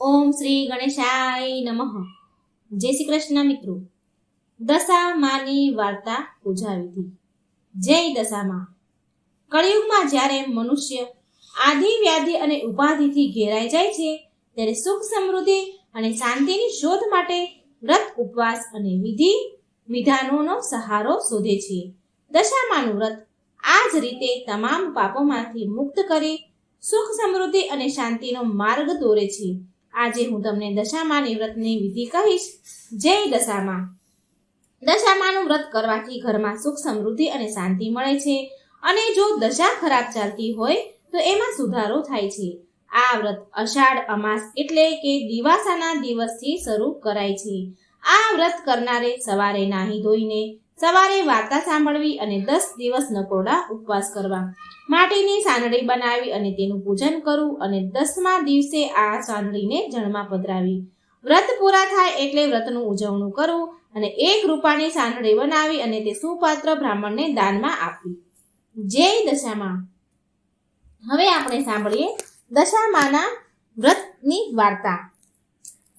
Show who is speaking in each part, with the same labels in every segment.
Speaker 1: ઓમ શ્રી ગણેશાય નમઃ. જય શ્રી કૃષ્ણ મિત્રો. દશા માની વાર્તા પૂજાવી હતી જય દશામાં. કળિયુગમાં જ્યારે મનુષ્ય આધિ વ્યાધિ અને ઉપાધિથી ઘેરાઈ જાય છે, ત્યારે સુખ સમૃદ્ધિ અને શાંતિની શોધ માટે વ્રત, ઉપવાસ અને વિધિ વિધાનોનો સહારો શોધે છે. દશામાનું વ્રત આ જ રીતે તમામ પાપોમાંથી મુક્ત કરી સુખ સમૃદ્ધિ અને શાંતિનો માર્ગ દોરે છે. આજે હું તમને દશામાની વ્રતની વિધિ કહીશ. જય દશામાં. દશામાનું વ્રત કરવાથી ઘરમાં સુખ સમૃદ્ધિ અને શાંતિ મળે છે. અને જો દશા ખરાબ ચાલતી હોય, તો એમાં સુધારો થાય છે. આ વ્રત અષાઢ અમાસ એટલે કે દિવાસાના દિવસથી શરૂ કરાય છે. આ વ્રત કરનારે સવારે નાહી ધોઈને સવારે વાર્તા સાંભળવી અને દસ દિવસ નકોરડા ઉપવાસ કરવા. માટીની સાંડળી બનાવી અને તેનું પૂજન કરવું અને દસમા દિવસે આ સાંડળીને જળમાં પધરાવી. વ્રત પૂરા થાય એટલે વ્રતનું ઉજવણું કરવું અને એક રૂપાની સાંડળી બનાવી અને તે સુપાત્ર બ્રાહ્મણને દાનમાં આપવી. જય દશામાં. હવે આપણે સાંભળીએ દશામાના વ્રતની વાર્તા.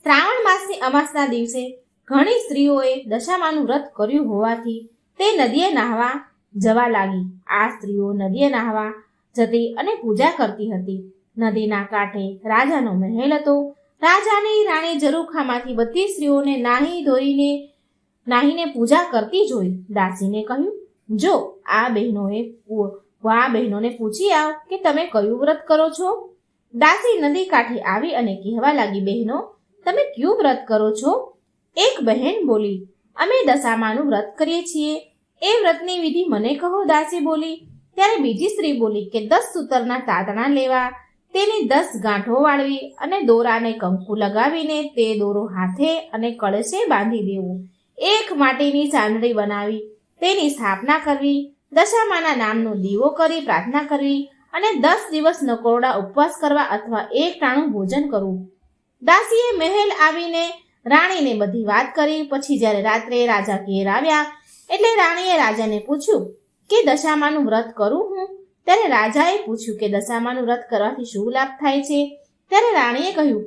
Speaker 1: શ્રાવણ માસની અમાસના દિવસે ઘણી સ્ત્રીઓએ દશામાનું વ્રત કર્યું હોવાથી તે નદીએ નાહવા જવા લાગી. આ સ્ત્રીઓ નદીએ નાહવા જતી અને પૂજા કરતી હતી. નદીના કાંઠે રાજાનો મહેલ હતો. રાજાની રાણી જરૂખામાંથી બધી સ્ત્રીઓને નાહી ધોઈને નાહીને પૂજા કરતી જોઈ. દાસીને કહ્યું, જો આ બહેનોએ આ બહેનોને પૂછી આવ કે તમે કયું વ્રત કરો છો? દાસી નદી કાંઠે આવી અને કહેવા લાગી, બહેનો, તમે કયું વ્રત કરો છો? એક બહેન બોલી, અમે દશામાનું વ્રત કરીએ છીએ. એ વ્રતની વિધિ મને કહો, દાસી બોલી. ત્યારે બીજી સ્ત્રી બોલી કે, દસ સૂતરના તાતણા લેવા. તેની દસ ગાંઠો વાળવી અને દોરાને કંકુ લગાવીને તે દોરો હાથે અને કળશે બાંધી દેવું. એક માટીની ચાંદડી બનાવી, તેની સ્થાપના કરવી, દશામાના નામનો દીવો કરી પ્રાર્થના કરવી અને દસ દિવસ નકોરડા ઉપવાસ કરવા અથવા એક ટાણું ભોજન કરવું. દાસીએ મહેલ આવીને રાણીને બધી વાત કરી, પછી જ્યારે રાત્રે રાજા ઘેર આવ્યા, એટલે રાણીએ રાજાને પૂછ્યું કે દશામાનું વ્રત કરું હું? ત્યારે રાજાએ પૂછ્યું કે દશામાનું વ્રત કરવાથી શું લાભ થાય છે? ત્યારે રાણીએ કહ્યું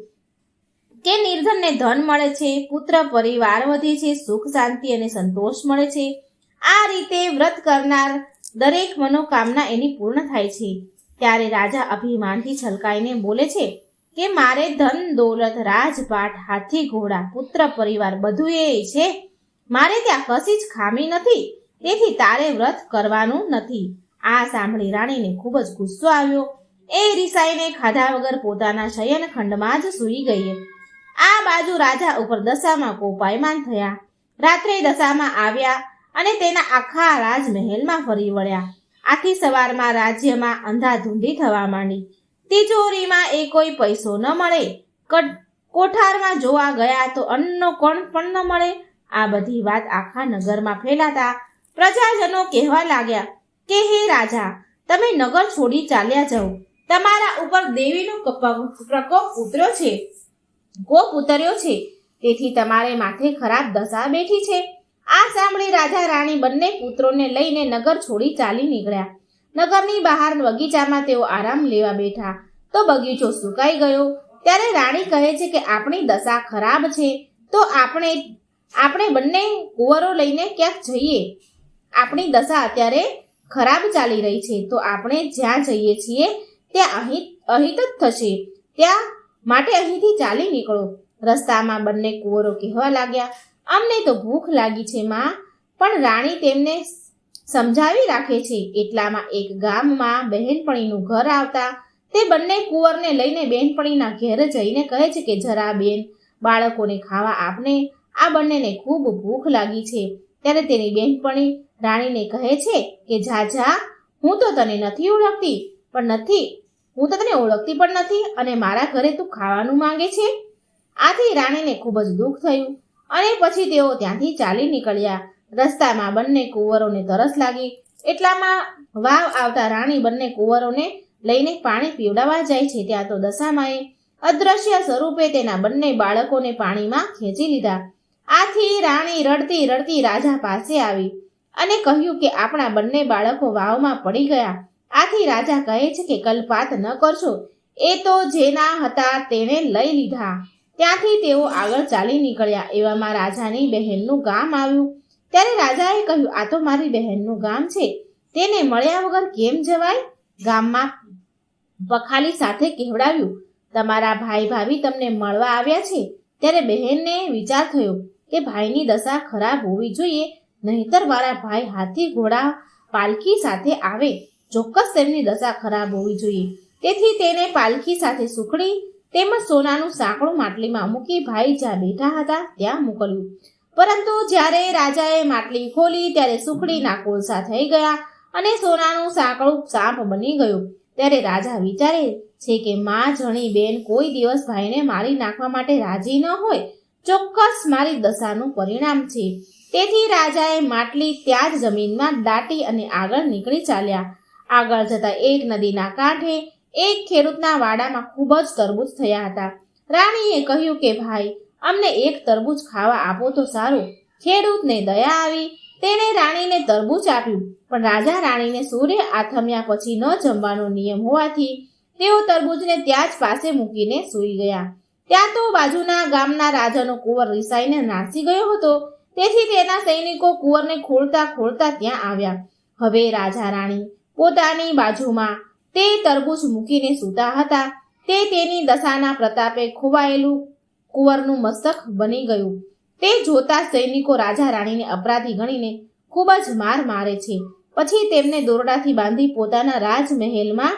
Speaker 1: કે નિર્ધનને ધન મળે છે, પુત્ર પરિવાર વધે છે, સુખ, શાંતિ અને સંતોષ મળે છે. આ રીતે વ્રત કરનાર દરેક મનોકામના એની પૂર્ણ થાય છે. ત્યારે રાજા અભિમાનથી છલકાઈને બોલે છે કે મારે ધન, દોલત, રાજપાટ, હાથી, ઘોડા, પુત્ર, પરિવાર બધું એ છે. મારે ત્યાં કશી જ ખામી નથી. તેથી તારે વ્રત કરવાનું નથી. આ સાંભળી રાણીને ખૂબ જ ગુસ્સો આવ્યો. એ રિસાઈને ખાધા વગર પોતાના શયન ખંડમાં જ સૂઈ ગઈ આ બાજુ રાજા ઉપર દશામાં કોપાયમાન થયા. રાત્રે દશામાં આવ્યા અને તેના આખા રાજમહેલમાં ફરી વળ્યા. આથી સવારમાં રાજ્યમાં અંધાધૂંધી થવા માંડી. તિજોરીમાં એ કોઈ પૈસો ન મળે. કોઠારમાં જોવા ગયા તો અન્નનો કણ પણ ન મળે. આ બધી વાત આખા નગરમાં ફેલાતા પ્રજાજનો કહેવા લાગ્યા કે, હે રાજા, તમે નગર છોડી ચાલ્યા જાઓ. તમારા ઉપર દેવીનો કપ- પ્રકોપ ઉતર્યો છે. કોપ ઉતર્યો છે. તેથી તમારે માથે ખરાબ દશા બેઠી છે. આ સાંભળી રાજા રાણી બંને પુત્રોને લઈને નગર છોડી ચાલી નીકળ્યા. નગરની બહાર બગીચામાં તેઓ આરામ લેવા બેઠા. તો બગીચો સુકાઈ ગયો. ત્યારે રાણી કહે છે કે આપણી દશા ખરાબ છે, તો આપણે આપણે બંને કુંવરો લઈને ક્યાંક જઈએ? આપણી દશા અત્યારે ખરાબ ચાલી રહી છે, તો આપણે જ્યાં જઈએ છીએ, ત્યાં અહીં અહિત જ થશે. ત્યાં માટે અહીંથી ચાલી નીકળો. રસ્તામાં બંને કુંવરો કહેવા લાગ્યા. અમને તો ભૂખ લાગી છે, માં. પણ રાણી તેમને સમજાવી રાખે છે. એટલામાં એક ગામમાં બહેનપણીનું ઘર આવતા તે બંને કુંવરને લઈને બહેનપણીના ઘેર જઈને કહે છે કે, જરા બેન, બાળકોને ખાવા આપને. આ બંનેને ખૂબ ભૂખ લાગી છે. ત્યારે તેની બહેનપણી રાણીને કહે છે કે, જા જા, હું તો તને નથી ઓળખતી, પણ નથી, હું તો તને ઓળખતી પણ નથી અને મારા ઘરે તું ખાવાનું માંગે છે. આથી રાણીને ખૂબ જ દુઃખ થયું અને પછી તેઓ ત્યાંથી ચાલી નીકળ્યા. રસ્તામાં બંને કુંવરોને તરસ લાગી. એટલામાં વાવ આવતા રાણી બંને કુંવરોને લઈને પાણી પીવડાવવા જાય છે. ત્યાં તો દશામાએ અદ્રશ્ય સ્વરૂપે તેના બંને બાળકોને પાણીમાં ખેંચી લીધા. આથી રાણી રડતી રડતી રાજા પાસે આવી અને કહ્યું કે આપણા બંને બાળકો વાવમાં પડી ગયા. આથી રાજા કહે છે કે કલ્પાત ન કરશો. એ તો જેના હતા તેણે લઈ લીધા. ત્યાંથી તેઓ આગળ ચાલી નીકળ્યા. એવામાં રાજાની બહેનનું ગામ આવ્યું. ત્યારે રાજાએ કહ્યું, આ તો મારી બહેનનું ગામ છે. તેને મળ્યા વગર કેમ જવાય? ગામમાં પખાલી સાથે કહેવડાવ્યું, તમારા ભાઈ ભાભી તમને મળવા આવ્યા છે. ત્યારે બહેનને વિચાર થયો કે ભાઈની દશા ખરાબ હોવી જોઈએ, નહીતર મારા ભાઈ હાથી ઘોડા પાલખી સાથે આવે. ચોક્કસ તેમની દશા ખરાબ હોવી જોઈએ. તેથી તેને પાલખી સાથે સુખડી તેમજ સોનાનું સાંકળું માટલીમાં મૂકી ભાઈ જ્યાં બેઠા હતા ત્યાં મોકલ્યું. પરંતુ જ્યારે રાજાએ માટલી ખોલી, ત્યારે સુખડીના કોલસા થઈ ગયા અને સોનાનું સાંકળું સાપ બની ગયું. ત્યારે રાજા વિચારે છે કે માં જણી બેન કોઈ દિવસ ભાઈને મારી નાખવા માટે રાજી ન હોય, ચોક્કસ મારી દશાનું પરિણામ છે. તેથી રાજાએ માટલી ત્યાં જ જમીનમાં દાટી અને આગળ નીકળી ચાલ્યા. આગળ જતા એક નદીના કાંઠે એક ખેડૂતના વાડામાં ખૂબ જ તરબૂચ થયા હતા. રાણીએ કહ્યું કે, ભાઈ અમને એક તરબૂચ ખાવા આપો તો સારું. ખેડૂતને દયા આવી, તેણે રાણીને તરબૂચ આપ્યું. પણ રાજા રાણીને સૂર્ય આથમ્યા પછી ન જમવાનો નિયમ હોવાથી તેઓ તરબૂચને ત્યાં જ પાસે મૂકીને સૂઈ ગયા. ત્યાં તો બાજુના ગામના રાજાનો કુંવર રિસાઈને નાસી ગયો હતો. તેથી તેના સૈનિકો કુંવરને ખોળતા ખોળતા ત્યાં આવ્યા. હવે રાજા રાણી પોતાની બાજુમાં તે તરબૂચ મૂકીને સૂતા હતા. તે તેની દશાના પ્રતાપે ખોવાયેલું કુંવરનું મસ્તક બની ગયું. તે જોતા સૈનિકો રાજા રાણીને અપરાધી ગણીને ખૂબ જ માર મારે છે. પછી તેમને દોરડાથી બાંધી પોતાના રાજમહેલમાં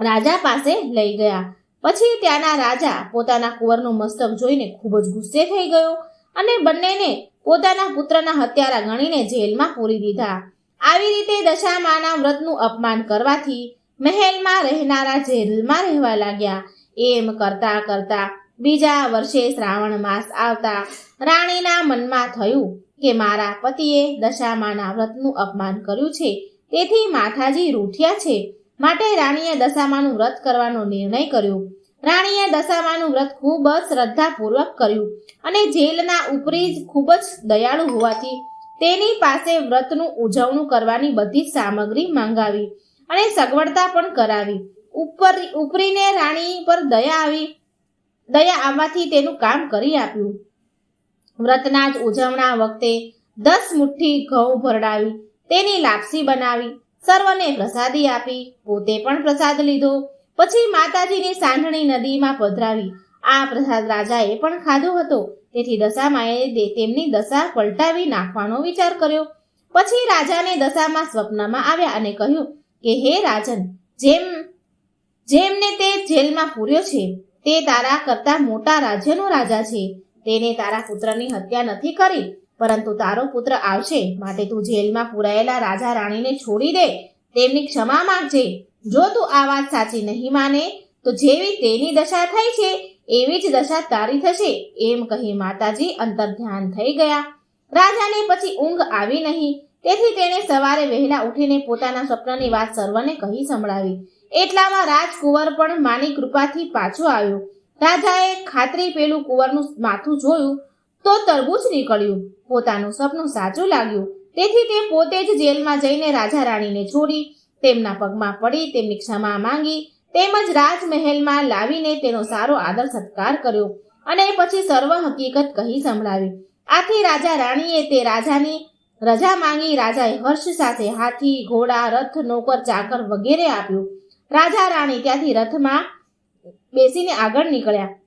Speaker 1: રાજા પાસે લઈ ગયા. પછી ત્યાંના રાજા પોતાના કુંવરનું મસ્તક જોઈને ખૂબ જ ગુસ્સે થઈ ગયો અને બંનેને પોતાના પુત્રના હત્યારા ગણીને જેલમાં પૂરી દીધા. આવી રીતે દશામાના વ્રતનું અપમાન કરવાથી મહેલમાં રહેનારા જેલમાં રહેવા લાગ્યા. એમ કરતા કરતા બીજા વર્ષે શ્રાવણ માસ આવતા રાણીના મનમાં થયું કે મારા પતિએ દશામાના વ્રતનું અપમાન કર્યું છે. તેથી માથાજી રૂઠ્યા છે. માટે રાણીએ દશામાનું વ્રત કરવાનો નિર્ણય કર્યો. રાણીએ દશામાનું વ્રત ખૂબ જ શ્રદ્ધાપૂર્વક કર્યું અને જેલના ઉપરી જ ખૂબ જ દયાળુ હોવાથી તેની પાસે વ્રતનું ઉજવણું કરવાની બધી જ સામગ્રી મંગાવી અને સગવડતા પણ કરાવી. ઉપર ઉપરીને રાણી પર દયા આવી દયા આવવાથી તેનું કામ કરી આપ્યું. વ્રતના જ ઉજવણા વખતે દસ મુઠ્ઠી ઘઉં ભરડાવી, તેની લાપસી બનાવી, સર્વને પ્રસાદી આપી, પોતે પણ પ્રસાદ લીધો. પછી માતાજીની સાંઢણી નદીમાં પધરાવી, આ પ્રસાદ રાજાએ પણ ખાધો હતો. તેથી દશામાએ દે- તેમની દશા પલટાવી નાખવાનો વિચાર કર્યો. પછી રાજાને દશામાં સ્વપ્નમાં આવ્યા અને કહ્યું કે, હે રાજન, જેમ, જેમને તે જેલમાં પૂર્યો છે તે તારા કરતા મોટા રાજ્યનો રાજા છે. તેને તારા પુત્રની હત્યા નથી કરી, પરંતુ તારો પુત્ર આવશે. માટે તું જેલમાં પુરાયેલા રાજા રાણીને છોડી દે. તેમની ક્ષમા માંગજે. જો તું આ વાત સાચી નહીં માને, તો જેવી તેની દશા થઈ છે, એવી જ દશા તારી થશે, એમ કહી માતાજી અંતર ધ્યાન થઈ ગયા. રાજાને પછી ઊંઘ આવી નહીં. તેથી તેણે સવારે વહેલા ઉઠીને પોતાના સ્વપ્નની વાત સર્વને કહી સંભળાવી. એટલામાં રાજકુંવર પણ માની કૃપાથી પાછો આવ્યો. રાજાએ ખાતરી પેલું કુંવરનું માથું જોયું તો તરબૂચ નીકળ્યું. પોતાનું સપનું સાચું લાગ્યું. તેથી તે પોતે જ જેલમાં જઈને રાજા રાણીને છોડી તેમના પગમાં પડી, તેમની ક્ષમા માંગી, તેમજ રાજમહેલમાં લાવીને તેનો સારો આદર સત્કાર કર્યો અને પછી સર્વ હકીકત કહી સંભળાવી. આથી રાજા રાણીએ તે રાજાની રજા માંગી રાજાએ હર્ષ સાથે હાથી, ઘોડા, રથ, નોકર, ચાકર વગેરે આપ્યું. રાજા રાણી ત્યાંથી રથમાં બેસીને આગળ નીકળ્યા.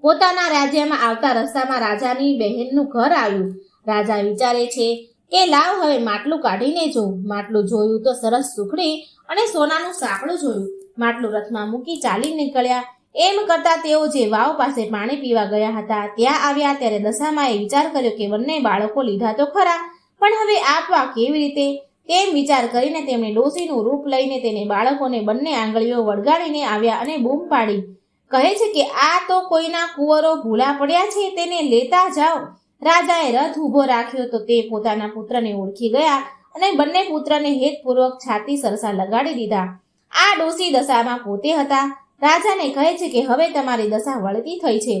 Speaker 1: પોતાના રાજ્યમાં આવતા રસ્તામાં રાજાની બહેનનું ઘર આવ્યું. રાજા વિચારે છે કે લાવ હવે માટલું કાઢીને જો. માટલું જોયું તો સરસ સુખડી અને સોનાનું સાંકડું જોયું. માટલું રથમાં મૂકી ચાલી નીકળ્યા. એમ કરતા તેઓ જે વાવ પાસે પાણી પીવા ગયા હતા ત્યાં આવ્યા. ત્યારે દશામાએ વિચાર કર્યો કે બંને બાળકો લીધા તો ખરા. પણ હવે આપવા કેવી રીતે? તેમ વિચાર કરીને તેમણે ડોસીનું રૂપ લઈને તેને બાળકોને બંને આંગળીઓ વળગાડીને આવ્યા અને બૂમ પાડી. કહે છે કે, આ તો કોઈના કુંવરો ભૂલા પડ્યા છે, તેને લેતા જાઓ. રાજાએ રથ ઊભો રાખ્યો તો તે પોતાના પુત્રને ઓળખી ગયા અને બંને પુત્રને હેતપૂર્વક છાતી સરસા લગાડી દીધા. આ ડોસી દશામાં પોતે હતા. રાજાને કહે છે કે, હવે તમારી દશા વળતી થઈ છે.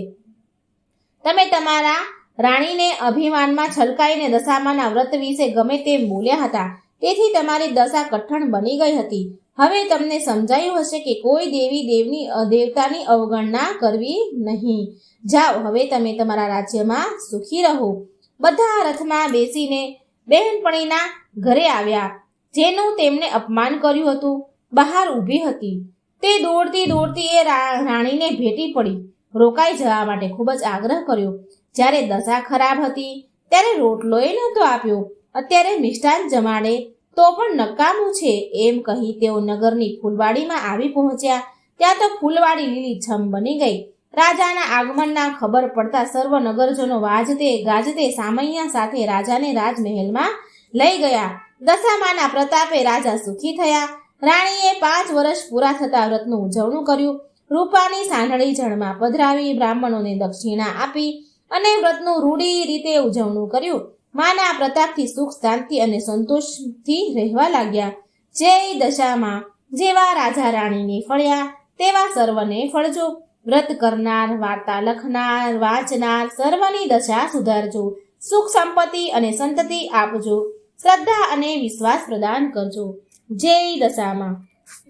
Speaker 1: તમે તમારા રાણીને અભિમાનમાં છલકાઈને દશામાના વ્રત વિશે ગમે તેમ બોલ્યા હતા. તેથી તમારી દશા કઠણ બની ગઈ હતી. હવે તમને સમજાયું હશે કે કોઈ દેવી દેવની દેવતાની અવગણના કરવી નહીં. જાઓ, હવે તમે તમારા રાજ્યમાં સુખી રહો. બધા રથમાં બેસીને બહેનપણીના ઘરે આવ્યા. જેનું તેમણે અપમાન કર્યું હતું. બહાર ઊભી હતી. તે દોડતી દોડતી એ રાણીને ભેટી પડી. રોકાઈ જવા માટે ખૂબ જ આગ્રહ કર્યો. જ્યારે દશા ખરાબ હતી, ત્યારે રોટલોય નહોતો આપ્યો. અત્યારે મિષ્ટાન જમાડે તો પણ નકામું છે એમ કહી તેઓ નગરની ફૂલવાડીમાં આવી પહોંચ્યા. ત્યાં તો ફૂલવાડી લીલીછમ બની ગઈ. રાજાના આગમનના ખબર પડતા સર્વ નગરજનો વાજતે ગાજતે સામૈયા સાથે રાજાને રાજમહેલમાં લઈ ગયા. દશામાના પ્રતાપે રાજા સુખી થયા. રાણીએ પાંચ વર્ષ પૂરા થતા વ્રતનું ઉજવણું કર્યું. રૂપાની સાંઢળી જળમાં પધરાવી બ્રાહ્મણોને દક્ષિણા આપી અને વ્રતનું રૂઢી રીતે ઉજવણું કર્યું. માના પ્રતાપથી સુખ, શાંતિ અને સંતોષથી રહેવા લાગ્યા. જય દશામાં જેવા રાજા રાણીને ફળ્યા, તેવા સર્વને ફળજો. વ્રત કરનાર, વાર્તા લખનાર, વાંચનાર સર્વની દશા સુધારજો. સુખ સંપત્તિ અને સંતતિ આપજો. શ્રદ્ધા અને વિશ્વાસ પ્રદાન કરજો. જય દશામાં.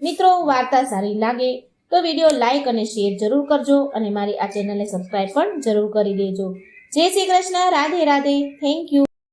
Speaker 1: મિત્રો, વાર્તા સારી લાગે તો વીડિયો લાઇક અને શેર જરૂર કરજો અને મારી આ ચેનલને સબસ્ક્રાઈબ પણ જરૂર કરી દેજો. જય શ્રી કૃષ્ણ, રાધે રાધે, થેન્ક યુ.